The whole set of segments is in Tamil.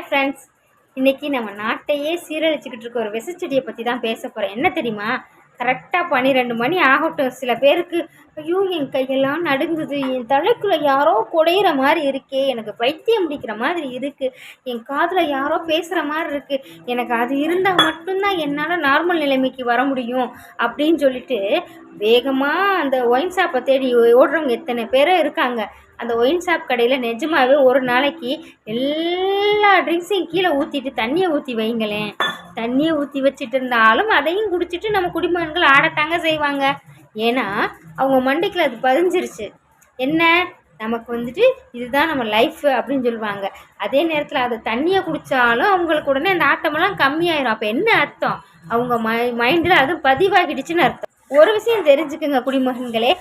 ஹாய் ஃப்ரெண்ட்ஸ் இன்னைக்கு நம்ம நாட்டையே சீரழிச்சிக்கிட்டு இருக்க ஒரு விசைச்செடியை பற்றி தான் பேச போகிறேன் என்ன தெரியுமா? கரெக்டாக பன்னிரெண்டு மணி ஆகட்டும். சில பேருக்கு ஐயோ என் கையெல்லாம் நடுங்குது. என் தலைக்குள்ளே யாரோ குடையிற மாதிரி இருக்கே. எனக்கு பைத்தியம் பிடிக்கிற மாதிரி இருக்குது என் காதில் யாரோ பேசுகிற மாதிரி இருக்குது எனக்கு அது இருந்தால் மட்டும்தான் என்னால் நார்மல் நிலைமைக்கு வர முடியும். அப்படின்னு சொல்லிட்டு வேகமாக அந்த ஒயின் ஷாப்பை தேடி ஓடுறவங்க எத்தனை பேரும் இருக்காங்க. அந்த ஒயின் ஷாப் கடையில் நிஜமாவே ஒரு நாளைக்கு எல்லா ட்ரிங்க்ஸையும் கீழே ஊற்றிட்டு தண்ணியை ஊற்றி வைங்களேன். தண்ணியை ஊற்றி வச்சுட்டு இருந்தாலும் அதையும் குடிச்சிட்டு நம்ம குடிமகன்கள் ஆடத்தாங்க செய்வாங்க. ஏன்னா அவங்க மண்டைக்குள்ள அது பதிஞ்சிருச்சு. என்ன? நமக்கு வந்துட்டு இதுதான் நம்ம லைஃப் அப்படின்னு சொல்லுவாங்க. அதே நேரத்தில் அதை தண்ணியை குடித்தாலும் அவங்களுக்கு உடனே அந்த ஆட்டமெல்லாம் கம்மியாயிரும். அப்போ என்ன அர்த்தம்? அவங்க மை மைண்டில் அது பதிவாகிடுச்சுன்னு அர்த்தம். ஒரு விஷயம் தெரிஞ்சுக்குங்க குடிமகன்களே.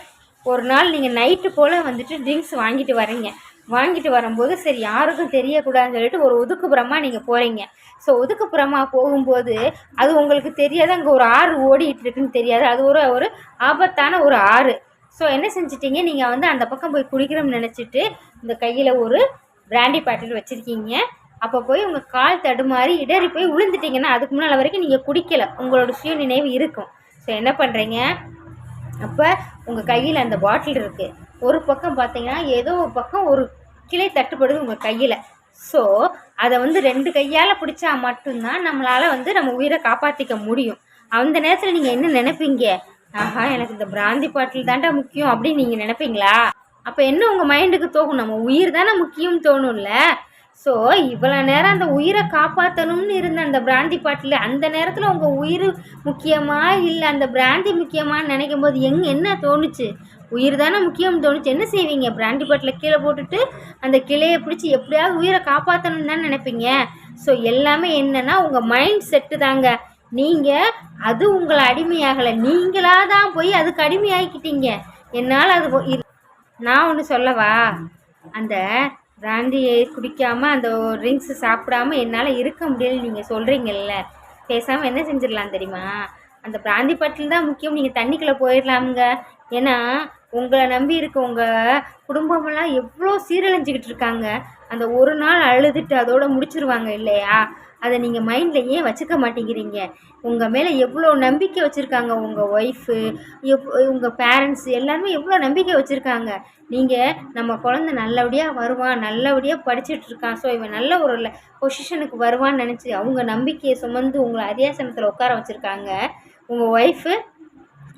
ஒரு நாள் நீங்கள் நைட்டு போல் வந்துட்டு ட்ரிங்க்ஸ் வாங்கிட்டு வரீங்க. வாங்கிட்டு வரும்போது சரி யாருக்கும் தெரியக்கூடாதுன்னு சொல்லிட்டு ஒரு ஒதுக்குப்புறமாக நீங்கள் போகிறீங்க ஸோ ஒதுக்குப்புறமாக போகும்போது அது உங்களுக்கு தெரியாது. அங்கே ஒரு ஆறு ஓடிட்டு இருக்குன்னு தெரியாது. அது ஒரு ஒரு ஆபத்தான ஒரு ஆறு. ஸோ என்ன செஞ்சிட்டீங்க? நீங்கள் வந்து அந்த பக்கம் போய் குடிக்கிறோம்னு நினச்சிட்டு இந்த கையில் ஒரு பிராண்டி பாட்டில் வச்சுருக்கீங்க. அப்போ போய் உங்கள் கால் தடுமாறி இடறி போய் விழுந்துட்டீங்கன்னா அதுக்கு முன்னால் வரைக்கும் நீங்கள் குடிக்கலை. உங்களோட சுய நினைவு இருக்கும். ஸோ என்ன பண்ணுறீங்க அப்போ உங்கள் கையில் அந்த பாட்டில் இருக்குது ஒரு பக்கம் பார்த்தீங்கன்னா ஏதோ ஒரு பக்கம் ஒரு கிளை தட்டுப்படுது உங்கள் கையில். ஸோ அதை வந்து ரெண்டு கையால் பிடிச்சா மட்டும்தான் நம்மளால் வந்து நம்ம உயிரை காப்பாற்றிக்க முடியும். அந்த நேரத்தில் நீங்கள் என்ன நினைப்பீங்க? ஆஹா எனக்கு இந்த பிராந்தி பாட்டில் தாண்டா முக்கியம் அப்படின்னு நீங்கள் நினைப்பீங்களா? அப்போ என்ன உங்கள் மைண்டுக்கு தோகும் நம்ம உயிர் தானே முக்கியம் தோணும்ல? ஸோ இவ்வளோ நேரம் அந்த உயிரை காப்பாற்றணும்னு இருந்த அந்த பிராந்தி பாட்டில் அந்த நேரத்தில் உங்கள் உயிர் முக்கியமாக இல்லை அந்த பிராந்தி முக்கியமானு நினைக்கும் போது எங்கே என்ன தோணுச்சு? உயிர் தானே முக்கியம் தோணுச்சு. என்ன செய்வீங்க? பிராண்டி பாட்டில் கீழே போட்டுட்டு அந்த கிளையை பிடிச்சி எப்படியாவது உயிரை காப்பாற்றணும்னு தான் நினைப்பீங்க? ஸோ எல்லாமே என்னென்னா உங்கள் மைண்ட் செட்டு தாங்க. நீங்கள் அது உங்களை அடிமையாகலை. நீங்களாக தான் போய் அதுக்கு அடிமையாகிக்கிட்டீங்க என்னால் அது நான் ஒன்று சொல்லவா? அந்த பிராந்தியை குடிக்காமல் அந்த ட்ரிங்க்ஸ் சாப்பிடாம என்னால் இருக்க முடியல நீங்கள் சொல்கிறீங்கல்ல பேசாமல் என்ன செஞ்சிடலாம் தெரியுமா? அந்த பிராந்தி பாட்டில் தான் முக்கியம். நீங்கள் தண்ணிக்குள்ளே போயிடலாமுங்க. ஏன்னா உங்களை நம்பி இருக்க உங்கள் குடும்பமெல்லாம் எவ்வளோ சீரழிஞ்சிக்கிட்டு இருக்காங்க. அந்த ஒரு நாள் அழுதுட்டு அதோடு முடிச்சிருவாங்க இல்லையா? அதை நீங்கள் மைண்டில் ஏன் வச்சுக்க மாட்டேங்கிறீங்க? உங்கள் மேலே எவ்வளோ நம்பிக்கை வச்சுருக்காங்க உங்கள் ஒய்ஃபு எப் உங்கள் பேரண்ட்ஸ் எல்லாருமே எவ்வளோ நம்பிக்கை வச்சுருக்காங்க. நீங்கள் நம்ம குழந்த நல்லபடியாக வருவான் நல்லபடியாக படிச்சுட்ருக்கான் ஸோ இவன் நல்ல ஒரு பொசிஷனுக்கு வருவான்னு நினச்சி அவங்க நம்பிக்கையை சுமந்து உங்களை அரியாசனத்தில் உட்கார வச்சுருக்காங்க. உங்கள் ஒய்ஃபு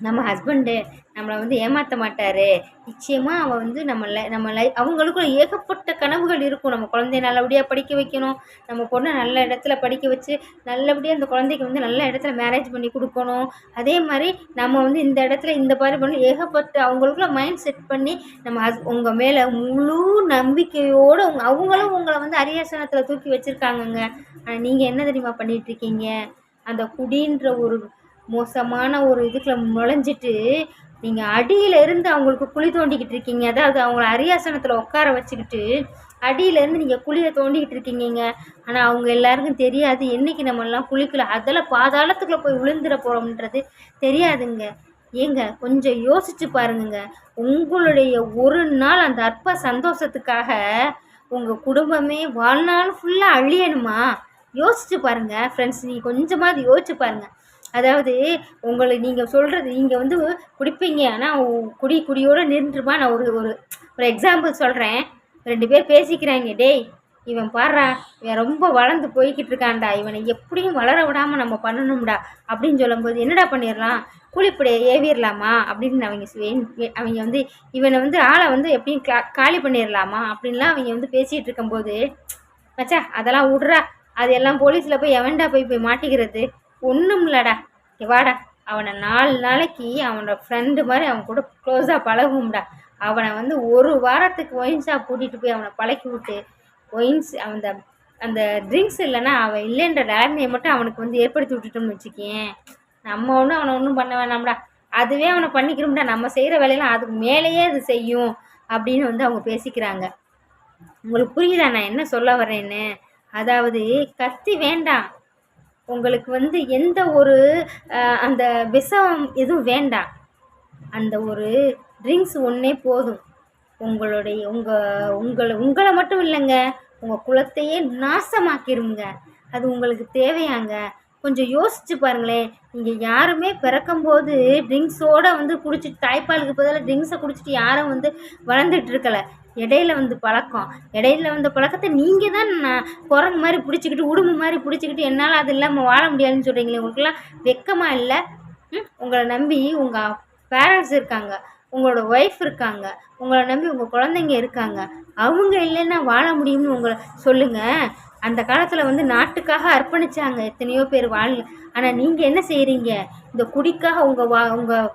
நம்ம ஹஸ்பண்டு நம்மளை வந்து ஏமாற்ற மாட்டார். நிச்சயமாக அவன் வந்து நம்ம லை நம்ம லை அவங்களுக்குள்ள ஏகப்பட்ட கனவுகள் இருக்கும். நம்ம குழந்தைய நல்லபடியாக படிக்க வைக்கணும். நம்ம பொண்ணை நல்ல இடத்துல படிக்க வச்சு நல்லபடியாக அந்த குழந்தைக்கு வந்து நல்ல இடத்துல மேரேஜ் பண்ணி கொடுக்கணும். அதே மாதிரி நம்ம வந்து இந்த இடத்துல இந்த மாதிரி பண்ணி ஏகப்பட்ட அவங்களுக்குள்ள மைண்ட் செட் பண்ணி நம்ம ஹஸ் உங்கள் மேலே முழு நம்பிக்கையோடு உங்க அவங்களும் உங்களை வந்து அரியாசனத்தில் தூக்கி வச்சுருக்காங்கங்க. ஆனால் நீங்கள் என்ன தெரியுமா பண்ணிகிட்ருக்கீங்க இருக்கீங்க அந்த குடின்ற ஒரு மோசமான ஒரு இதுக்குள்ள நுழைஞ்சிட்டு நீங்கள் அடியில இருந்து அவங்களுக்கு குழி தோண்டிக்கிட்டு இருக்கீங்க. அதாவது அவங்கள அரியாசனத்தில் உட்கார வச்சுக்கிட்டு அடியிலேருந்து நீங்கள் குழியை தோண்டிக்கிட்டு இருக்கீங்க. ஆனால் அவங்க எல்லாருக்கும் தெரியாது என்னைக்கு நம்மெல்லாம் குழிக்குள்ள அதெல்லாம் பாதாளத்துக்குள்ளே போய் விழுந்துட போகிறோம்ன்றது தெரியாதுங்க. ஏங்க கொஞ்சம் யோசிச்சு பாருங்க உங்களுடைய ஒரு நாள் அந்த அற்ப சந்தோஷத்துக்காக உங்கள் குடும்பமே வாழ்நாள் ஃபுல்லாக அழியணுமா? யோசிச்சு பாருங்க ஃப்ரெண்ட்ஸ் நீங்கள் கொஞ்சமாவது யோசிச்சு பாருங்கள் அதாவது உங்களை நீங்கள் சொல்கிறது நீங்கள் வந்து குடிப்பீங்க. ஆனால் குடி குடியோடு நின்றுமா நான் ஒரு ஒரு ஒரு எக்ஸாம்பிள் சொல்கிறேன் ரெண்டு பேர் பேசிக்கிறாங்க டேய் இவன் பாடுறா இவன் ரொம்ப வளர்ந்து போய்கிட்டு இருக்கான்டா. இவனை எப்படியும் வளர விடாமல் நம்ம பண்ணணும்டா. அப்படின்னு சொல்லும்போது என்னடா பண்ணிடலாம்? கூலிப்படையை ஏவிடலாமா அப்படின்னு அவங்க அவங்க வந்து இவனை வந்து ஆளை வந்து எப்படியும் காலி பண்ணிடலாமா? அப்படின்லாம் அவங்க வந்து பேசிகிட்டு இருக்கும்போது மச்சா அதெல்லாம் விட்றா அது எல்லாம் போலீஸில் போய் எவன்டா போய் போய் மாட்டிக்கிறது? ஒன்றும் இல்லடா வாடா. அவனை நாலு நாளைக்கு அவனோட ஃப்ரெண்டு மாதிரி அவன் கூட க்ளோஸாக பழகும்டா. அவனை வந்து ஒரு வாரத்துக்கு ஒயின் ஷாப் கூட்டிகிட்டு போய் அவனை பழக்கி விட்டு ஒயின்ஸ் அந்த அந்த ட்ரிங்க்ஸ் இல்லைன்னா அவன் இல்லைன்ற நிலைமையை மட்டும் அவனுக்கு வந்து ஏற்படுத்தி விட்டுட்டோம்னு வச்சுக்கேன் நம்ம ஒன்றும் அவனை ஒன்றும் பண்ண வேணாம்டா. அதுவே அவனை பண்ணிக்கிறோம்டா. நம்ம செய்கிற வேலையெல்லாம் அதுக்கு மேலேயே அது செய்யும் அப்படின்னு வந்து அவங்க பேசிக்கிறாங்க. உங்களுக்கு புரியுதா? நான் என்ன சொல்ல வரேன்னு அதாவது கத்தி வேண்டாம். உங்களுக்கு வந்து எந்த ஒரு அந்த விஷம் எதுவும் வேண்டாம். அந்த ஒரு ட்ரிங்க்ஸ் ஒன்றே போதும். உங்களுடைய உங்கள் உங்களை உங்களை மட்டும் இல்லைங்க. உங்கள் குலத்தையே நாசமாக்கிருங்க. அது உங்களுக்கு தேவையாங்க. கொஞ்சம் யோசிச்சு பாருங்களேன். இங்கே யாருமே பிறக்கும்போது ட்ரிங்க்ஸோடு வந்து குடிச்சிட்டு தாய்ப்பாலுக்கு பதிலாக ட்ரிங்க்ஸை குடிச்சிட்டு யாரும் வந்து வளர்ந்துட்டு இருக்கலை. இடையில வந்து பழக்கம். இடையில வந்த பழக்கத்தை நீங்கள் தான் நான் குரங்கு மாதிரி பிடிச்சிக்கிட்டு உடும்பு மாதிரி பிடிச்சிக்கிட்டு என்னால் அது இல்லாமல் வாழ முடியாதுன்னு சொல்கிறீங்களே உங்களுக்குலாம் வெக்கமாக இல்லை? உங்களை நம்பி உங்கள் பேரண்ட்ஸ் இருக்காங்க உங்களோட ஒய்ஃப் இருக்காங்க உங்களை நம்பி உங்கள் குழந்தைங்க இருக்காங்க அவங்க இல்லைன்னா வாழ முடியும்னு உங்களை சொல்லுங்கள் அந்த காலத்தில் வந்து நாட்டுக்காக அர்ப்பணித்தாங்க எத்தனையோ பேர் வாழ் ஆனால் நீங்கள் என்ன செய்கிறீங்க இந்த குடிக்காக உங்கள் வா உங்கள்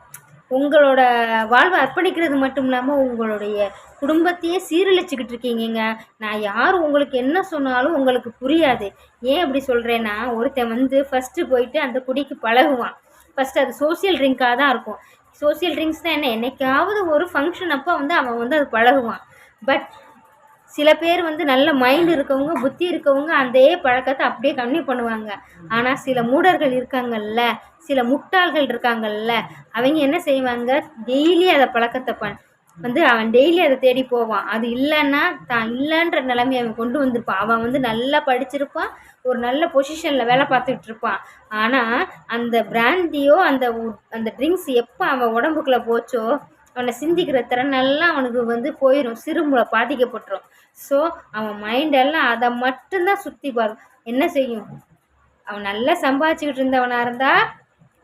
உங்களோட வாழ்வை அர்ப்பணிக்கிறது மட்டும் இல்லாமல் உங்களுடைய குடும்பத்தையே சீரழிச்சுக்கிட்டு இருக்கீங்கங்க. நான் யார் உங்களுக்கு என்ன சொன்னாலும் உங்களுக்கு புரியாது. ஏன் அப்படி சொல்கிறேன்னா ஒருத்தன் வந்து ஃபஸ்ட்டு போயிட்டு அந்த குடிக்கு பழகுவான். ஃபஸ்ட்டு அது சோசியல் ட்ரிங்காக தான் இருக்கும். சோசியல் ட்ரிங்க்ஸ் தான் என்ன? என்னைக்காவது ஒரு ஃபங்க்ஷன் அப்போ வந்து அவன் வந்து அது பழகுவான். பட் சில பேர் வந்து நல்ல மைண்ட் இருக்கவங்க புத்தி இருக்கவங்க அதே பழக்கத்தை அப்படியே கம்மி பண்ணுவாங்க. ஆனால் சில மூடர்கள் இருக்காங்கல்ல சில முட்டாள்கள் இருக்காங்கல்ல அவங்க என்ன செய்வாங்க? டெய்லி அதை பழக்கத்தை பண் வந்து அவன் டெய்லி அதை தேடி போவான். அது இல்லைன்னா தான் இல்லைன்ற நிலைமையை அவன் கொண்டு வந்திருப்பான். அவன் வந்து நல்லா படிச்சிருப்பான் ஒரு நல்ல பொசிஷனில் வேலை பார்த்துக்கிட்டு இருப்பான். ஆனால் அந்த பிராந்தியோ அந்த அந்த ட்ரிங்க்ஸ் எப்போ அவன் உடம்புக்குள்ளே போச்சோ அவனை சிந்திக்கிற திறனெல்லாம் அவனுக்கு வந்து போயிடும் சிறுமுறை பாதிக்கப்பட்டுரும். ஸோ அவன் மைண்டெல்லாம் அதை மட்டும்தான் சுற்றி பாரு என்ன செய்யும்? அவன் நல்லா சம்பாதிச்சுக்கிட்டு இருந்தவனாக இருந்தால்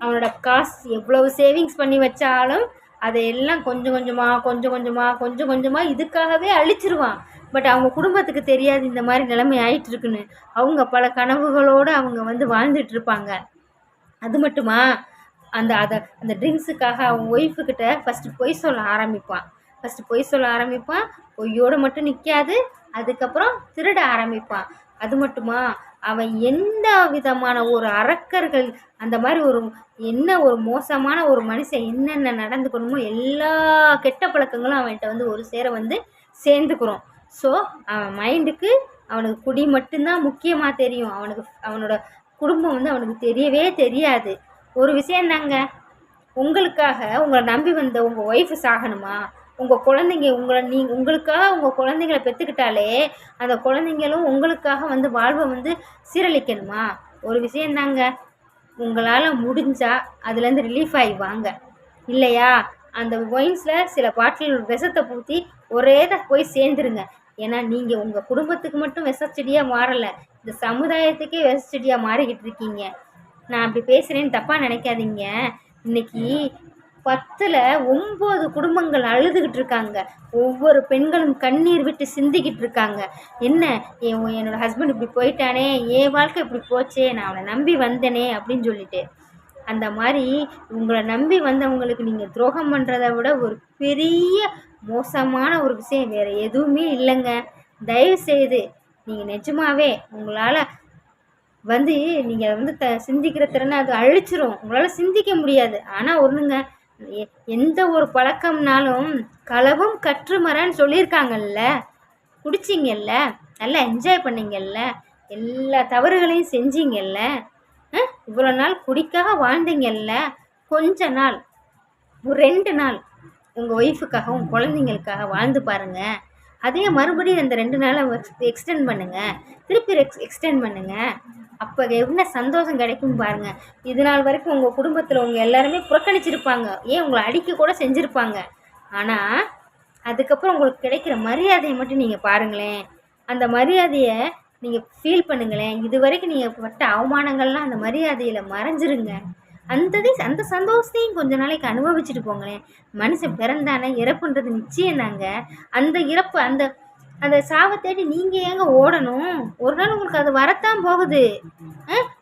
அவனோட காசு எவ்வளவு சேவிங்ஸ் பண்ணி வச்சாலும் அதையெல்லாம் கொஞ்சம் கொஞ்சமாக கொஞ்சம் கொஞ்சமாக கொஞ்சம் கொஞ்சமாக இதுக்காகவே அழிச்சிருவான். பட் அவங்க குடும்பத்துக்கு தெரியாது இந்த மாதிரி நிலைமை ஆயிட்டு இருக்குன்னு. அவங்க பல கனவுகளோடு அவங்க வந்து வாழ்ந்துட்டு இருப்பாங்க. அது மட்டுமா? அந்த அதை அந்த ட்ரிங்க்ஸுக்காக அவன் ஒய்ஃபுக்கிட்ட ஃபஸ்ட்டு பொய் சொல்ல ஆரம்பிப்பான். ஃபஸ்ட்டு பொய் சொல்ல ஆரம்பிப்பான். பொய்யோடு மட்டும் நிற்காது அதுக்கப்புறம் திருட ஆரம்பிப்பான். அது மட்டுமா? அவன் எந்த விதமான ஒரு அரக்கர்கள் அந்த மாதிரி ஒரு என்ன ஒரு மோசமான ஒரு மனுஷன் என்னென்ன நடந்துக்கணுமோ எல்லா கெட்ட பழக்கங்களும் அவன்கிட்ட வந்து ஒரு சேர வந்து சேர்ந்துக்கிறோம். ஸோ அவன் மைண்டுக்கு அவனுக்கு குடி மட்டும்தான் முக்கியமாக தெரியும். அவனுக்கு அவனோட குடும்பம் வந்து அவனுக்கு தெரியவே தெரியாது. ஒரு விஷயம் தாங்க உங்களுக்காக உங்களை நம்பி வந்த உங்கள் ஒய்ஃபு சாகணுமா? உங்கள் குழந்தைங்க உங்களை நீ உங்களுக்காக உங்கள் குழந்தைங்கள பெற்றுக்கிட்டாலே அந்த குழந்தைங்களும் உங்களுக்காக வந்து வாழ்வை வந்து சீரழிக்கணுமா? ஒரு விஷயந்தாங்க உங்களால் முடிஞ்சால் அதுலேருந்து ரிலீஃப் ஆகி வாங்க. இல்லையா? அந்த ஒயின்ஸில் சில பாட்டில் விஷத்தை பூத்தி ஒரே தான் போய் சேர்ந்துருங்க. ஏன்னா நீங்கள் உங்கள் குடும்பத்துக்கு மட்டும் விஷச்செடியாக மாறலை. இந்த சமுதாயத்துக்கே விஷச்செடியாக மாறிக்கிட்டு இருக்கீங்க. நான் அப்படி பேசுகிறேன்னு தப்பாக நினைக்காதீங்க. இன்னைக்கு பத்தில் ஒம்பது குடும்பங்கள் அழுதுகிட்டு இருக்காங்க. ஒவ்வொரு பெண்களும் கண்ணீர் விட்டு சிந்திக்கிட்டு இருக்காங்க. என்ன என் என்னோடய ஹஸ்பண்ட் இப்படி போயிட்டானே? என் வாழ்க்கை இப்படி போச்சே? நான் அவனை நம்பி வந்தேனே? அப்படின்னு சொல்லிட்டு. அந்த மாதிரி உங்களை நம்பி வந்தவங்களுக்கு நீங்கள் துரோகம் பண்ணுறத விட ஒரு பெரிய மோசமான ஒரு விஷயம் வேறு எதுவுமே இல்லைங்க. தயவு செய்து நீங்கள் நிஜமாவே உங்களால் வந்து நீங்கள் வந்து த சிந்திக்கிற திறனை அது அழிச்சிரும். உங்களால் சிந்திக்க முடியாது. ஆனால் ஒன்றுங்க எந்த ஒரு பழக்கம்னாலும் களவும் கற்றுமரன்னு சொல்லியிருக்காங்கல்ல? குடிச்சிங்கல்ல? நல்லா என்ஜாய் பண்ணிங்கல்ல? எல்லா தவறுகளையும் செஞ்சீங்கல்ல? இவ்வளோ நாள் குடிக்காக வாழ்ந்தீங்கல்ல? கொஞ்ச நாள். ஒரு ரெண்டு நாள். உங்கள் ஒய்ஃபுக்காக உங்கள் குழந்தைங்களுக்காக வாழ்ந்து பாருங்கள் அதே மறுபடியும் அந்த ரெண்டு நாளை எக்ஸ்டெண்ட் பண்ணுங்கள் திருப்பி எக்ஸ் எக்ஸ்டெண்ட் பண்ணுங்கள் அப்போ என்ன சந்தோஷம் கிடைக்கும் பாருங்கள் இது நாள் வரைக்கும் உங்கள் குடும்பத்தில் உங்கள் எல்லாருமே புறக்கணிச்சிருப்பாங்க. ஏன் உங்களை அடிக்க கூட செஞ்சுருப்பாங்க. ஆனால் அதுக்கப்புறம் உங்களுக்கு கிடைக்கிற மரியாதையை மட்டும் நீங்கள் பாருங்களேன். அந்த மரியாதையை நீங்கள் ஃபீல் பண்ணுங்களேன். இது வரைக்கும் நீங்கள் பட்ட அவமானங்கள்லாம் அந்த மரியாதையில் மறைஞ்சிருங்க. அந்ததே அந்த சந்தோஷத்தையும் கொஞ்ச நாளைக்கு அனுபவிச்சுட்டு போங்களேன். மனுஷன் பிறந்தானே இறப்புன்றது நிச்சயம் தாங்க. அந்த இறப்பு அந்த அந்த சாவை தேடி நீங்கள் ஏங்க ஓடணும்? ஒரு நாள் உங்களுக்கு அது வரத்தான் போகுது.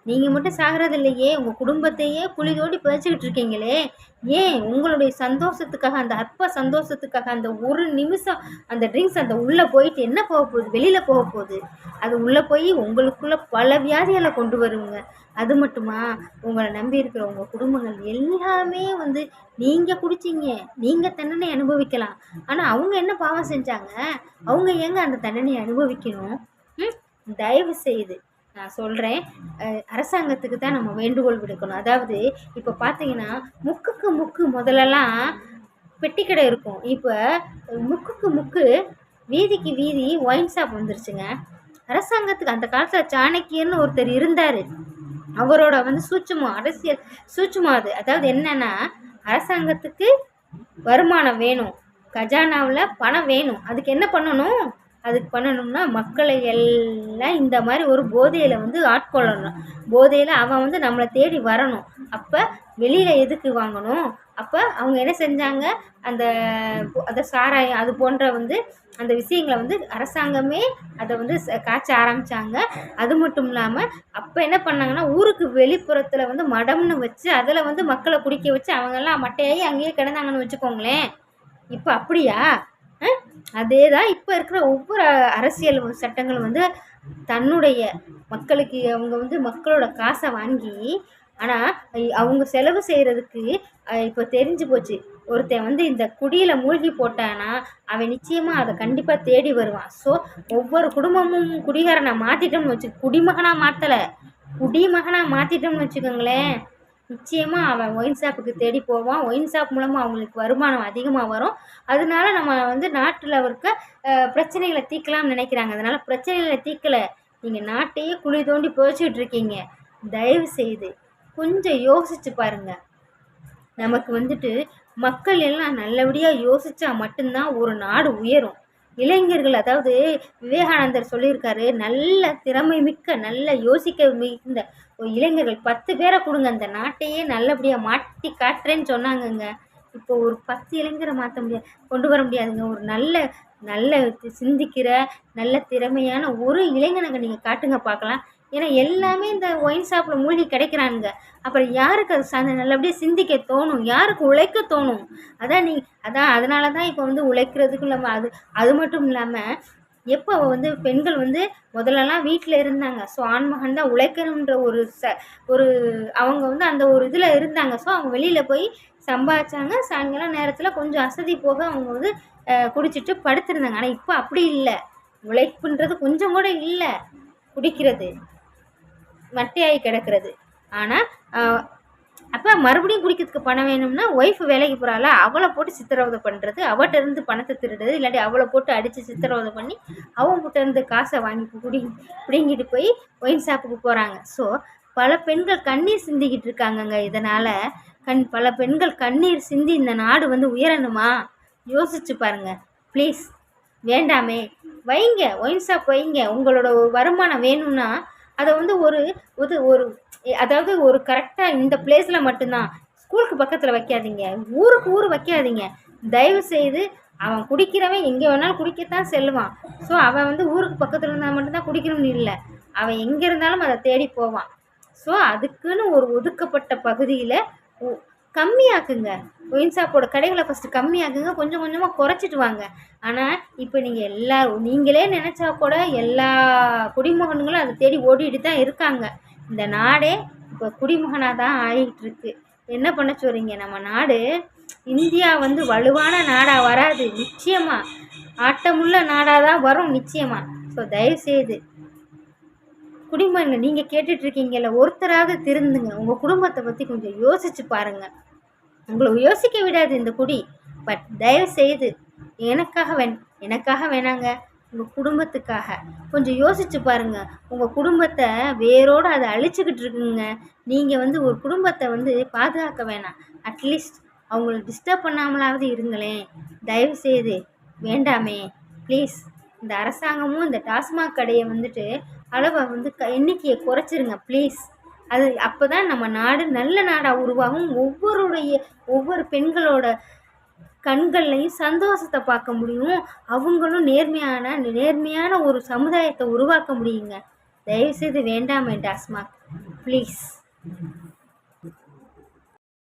நீங்கள் மட்டும் சாகிறது இல்லையே உங்கள் குடும்பத்தையே புலிதோடி பிழைச்சிக்கிட்டு இருக்கீங்களே. ஏன் உங்களுடைய சந்தோஷத்துக்காக அந்த அற்ப சந்தோஷத்துக்காக அந்த ஒரு நிமிஷம் அந்த ட்ரிங்க்ஸ் அந்த உள்ளே போயிட்டு என்ன போக போகுது? வெளியில் போக போகுது. அது உள்ளே போய் உங்களுக்குள்ளே பல வியாதிகளை கொண்டு வருங்க. அது மட்டுமா? உங்களை நம்பி இருக்கிற உங்கள் குடும்பங்கள் எல்லாமே வந்து நீங்கள் குடிச்சிங்க. நீங்கள் தண்டனை அனுபவிக்கலாம். ஆனால் அவங்க என்ன பாவம் செஞ்சாங்க? அவங்க ஏங்க அந்த தண்டனையை அனுபவிக்கணும்? தயவு செய்து. நான் சொல்கிறேன் அரசாங்கத்துக்கு தான் நம்ம வேண்டுகோள் விடுக்கணும். அதாவது இப்போ பார்த்தீங்கன்னா முக்குக்கு முக்கு முதலெல்லாம் பெட்டி கடை இருக்கும். இப்போ முக்குக்கு முக்கு வீதிக்கு வீதி ஒயின் ஷாப் வந்துருச்சுங்க. அரசாங்கத்துக்கு அந்த காலத்தில் சாணக்கியர்னு ஒருத்தர் இருந்தார். அவரோட வந்து சூட்சுமம் அரசியல் சூட்சுமம் அது. அதாவது என்னன்னா அரசாங்கத்துக்கு வருமானம் வேணும். கஜானாவில் பணம் வேணும். அதுக்கு என்ன பண்ணணும்? அதுக்கு பண்ணணும்னா மக்களை எல்லாம் இந்த மாதிரி ஒரு போதையில் வந்து ஆட்கொள்ளணும். போதையில் அவன் வந்து நம்மளை தேடி வரணும். அப்போ வெளியில் எதுக்கு வாங்கணும்? அப்போ அவங்க என்ன செஞ்சாங்க? அந்த அந்த சாராயம் அது போன்ற வந்து அந்த விஷயங்களை வந்து அரசாங்கமே அதை வந்து ச- காய்ச்ச ஆரம்பித்தாங்க அது மட்டும் இல்லாமல் அப்போ என்ன பண்ணாங்கன்னா ஊருக்கு வெளிப்புறத்தில் வந்து மடம்னு வச்சு அதில் வந்து மக்களை குடிக்க வச்சு அவங்கெல்லாம் மட்டையாகி அங்கேயே கிடந்தாங்கன்னு வச்சுக்கோங்களேன். இப்போ அப்படியா? அதே தான் இப்போ இருக்கிற ஒவ்வொரு அரசியல் சட்டங்களும் வந்து தன்னுடைய மக்களுக்கு அவங்க வந்து மக்களோட காசை வாங்கி ஆனால் அவங்க செலவு செய்கிறதுக்கு இப்போ தெரிஞ்சு போச்சு. ஒருத்தன் வந்து இந்த குடியில் மூழ்கி போட்டானா அவன் நிச்சயமாக அதை கண்டிப்பாக தேடி வருவான். ஸோ ஒவ்வொரு குடும்பமும் குடிகாரனை மாற்றிட்டோம்னு வச்சு குடிமகனாக மாற்றலை குடிமகனாக மாற்றிட்டோம்னு வச்சுக்கோங்களேன். நிச்சயமாக அவன் ஒயின் ஷாப்புக்கு தேடி போவான். ஒயின் ஷாப் மூலமாக அவங்களுக்கு வருமானம் அதிகமாக வரும். அதனால நம்ம வந்து நாட்டில் இருக்க பிரச்சனைகளை தீர்க்கலாம்னு நினைக்கிறாங்க. அதனால் பிரச்சனைகளை தீர்க்கலை. நீங்கள் நாட்டையே குழி தோண்டி புதைச்சிக்கிட்டு இருக்கீங்க. தயவு செய்து கொஞ்சம் யோசிச்சு பாருங்கள் நமக்கு வந்துட்டு மக்கள் எல்லாம் நல்லபடியாக யோசித்தா மட்டும்தான் ஒரு நாடு உயரும். இளைஞர்கள் அதாவது விவேகானந்தர் சொல்லியிருக்காரு நல்ல திறமை மிக்க நல்ல யோசிக்க மிகுந்த இளைஞர்கள் பத்து பேரை கொடுங்க. அந்த நாட்டையே நல்லபடியாக மாட்டி காட்டுறேன்னு சொன்னாங்கங்க. இப்போ ஒரு பத்து இளைஞரை மாற்ற முடியாது கொண்டு வர முடியாதுங்க. ஒரு நல்ல நல்ல சிந்திக்கிற நல்ல திறமையான ஒரு இளைஞனுங்க நீங்கள் காட்டுங்க பார்க்கலாம். ஏன்னா எல்லாமே இந்த ஒயின் ஷாப்பில் மூழ்கி கிடைக்கிறானுங்க. அப்புறம் யாருக்கு அது சந்த நல்லபடியாக சிந்திக்க தோணும்? யாருக்கு உழைக்க தோணும்? அதான் நீ அதான் அதனால தான் இப்போ வந்து உழைக்கிறதுக்கும் இல்லாமல் அது அது மட்டும் இல்லாமல் எப்போ வந்து பெண்கள் வந்து முதல்லலாம் வீட்டில் இருந்தாங்க. ஸோ ஆண்மகன் தான் உழைக்கணுன்ற ஒரு ச ஒரு அவங்க வந்து அந்த ஒரு இதில் இருந்தாங்க. ஸோ அவங்க வெளியில் போய் சம்பாதிச்சாங்க. சாயங்காலம் நேரத்தில் கொஞ்சம் அசதி போக அவங்க வந்து குடிச்சிட்டு படுத்திருந்தாங்க. ஆனால் இப்போ அப்படி இல்லை. உழைப்புன்றது கொஞ்சம் கூட இல்லை. குடிக்கிறது. மட்டையாகி கிடக்கிறது. ஆனால் அப்போ மறுபடியும் குடிக்கிறதுக்கு பணம் வேணும்னா ஒய்ஃப் வேலைக்கு போகிறாள் அவளை போட்டு சித்திரவதை பண்ணுறது அவட்ட இருந்து பணத்தை திருடுறது இல்லாட்டி அவளை போட்டு அடித்து சித்திரவதை பண்ணி அவங்ககிட்ட இருந்து காசை வாங்கி குடி பிடிங்கிட்டு போய் ஒயின் ஷாப்புக்கு போகிறாங்க ஸோ பல பெண்கள் கண்ணீர் சிந்திக்கிட்டு இருக்காங்கங்க இதனால். கண் பல பெண்கள் கண்ணீர் சிந்தி இந்த நாடு வந்து உயரணுமா? யோசிச்சு பாருங்க. ப்ளீஸ் வேண்டாமே. வைங்க ஒயின் ஷாப் வைங்க. உங்களோட வருமானம் வேணும்னா அதை வந்து ஒரு ஒரு ஒரு அதாவது ஒரு கரெக்டாக இந்த பிளேஸில் மட்டும்தான். ஸ்கூலுக்கு பக்கத்தில் வைக்காதீங்க. ஊருக்கு ஊர் வைக்காதீங்க. தயவு செய்து அவன் குடிக்கிறவன் எங்கே வேணாலும் குடிக்கத்தான் செல்லுவான். ஸோ அவன் வந்து ஊருக்கு பக்கத்தில் இருந்தால் மட்டும்தான் குடிக்கணும்னு இல்லை. அவன் எங்கே இருந்தாலும் அதை தேடி போவான். ஸோ அதுக்குன்னு ஒரு ஒதுக்கப்பட்ட பகுதியில் கம்மியாக்குங்க. ஒயின் சாப்போட கடைகளை ஃபஸ்ட்டு கம்மியாக்குங்க. கொஞ்சம் கொஞ்சமாக குறைச்சிட்டு வாங்க. ஆனால் இப்போ நீங்கள் எல்லா நீங்களே நினச்சா கூட எல்லா குடிமகன்களும் அதை தேடி ஓடிட்டு தான் இருக்காங்க. இந்த நாடே இப்போ குடிமகனாக தான் ஆகிட்டு இருக்கு. என்ன பண்ண சொல்கிறீங்க நம்ம நாடு இந்தியா வந்து வலுவான நாடாக வராது. நிச்சயமாக ஆட்டமுள்ள நாடாக தான் வரும். நிச்சயமாக ஸோ தயவுசெய்து குடிமகன்க நீங்கள் கேட்டுட்ருக்கீங்கல்ல ஒருத்தராவது திருந்துங்க. உங்கள் குடும்பத்தை பற்றி கொஞ்சம் யோசிச்சு பாருங்கள் உங்களை யோசிக்க விடாது இந்த குடி. பட் தயவு செய்து எனக்காக வேண் எனக்காக வேணாங்க. உங்கள் குடும்பத்துக்காக. கொஞ்சம் யோசிச்சு பாருங்கள் உங்கள் குடும்பத்தை வேரோடு அதை அழிச்சுக்கிட்டு இருக்குங்க நீங்கள் வந்து ஒரு குடும்பத்தை வந்து பாதுகாக்க வேணாம். அட்லீஸ்ட் அவங்கள டிஸ்டர்ப் பண்ணாமலாவது இருங்களேன். தயவு செய்து வேண்டாமே. ப்ளீஸ். இந்த அரசாங்கமும் இந்த டாஸ்மாக் கடையை வந்துட்டு அளவை வந்து க எண்ணிக்கையை குறைச்சிருங்க ப்ளீஸ் அது அப்போ தான் நம்ம நாடு நல்ல நாடாக உருவாகும். ஒவ்வொருடைய ஒவ்வொரு பெண்களோட கண்கள்லையும் சந்தோஷத்தை பார்க்க முடியும். அவங்களும் நேர்மையான நேர்மையான ஒரு சமுதாயத்தை உருவாக்க முடியுங்க. தயவுசெய்து வேண்டாமே டாஸ்மாக். ப்ளீஸ்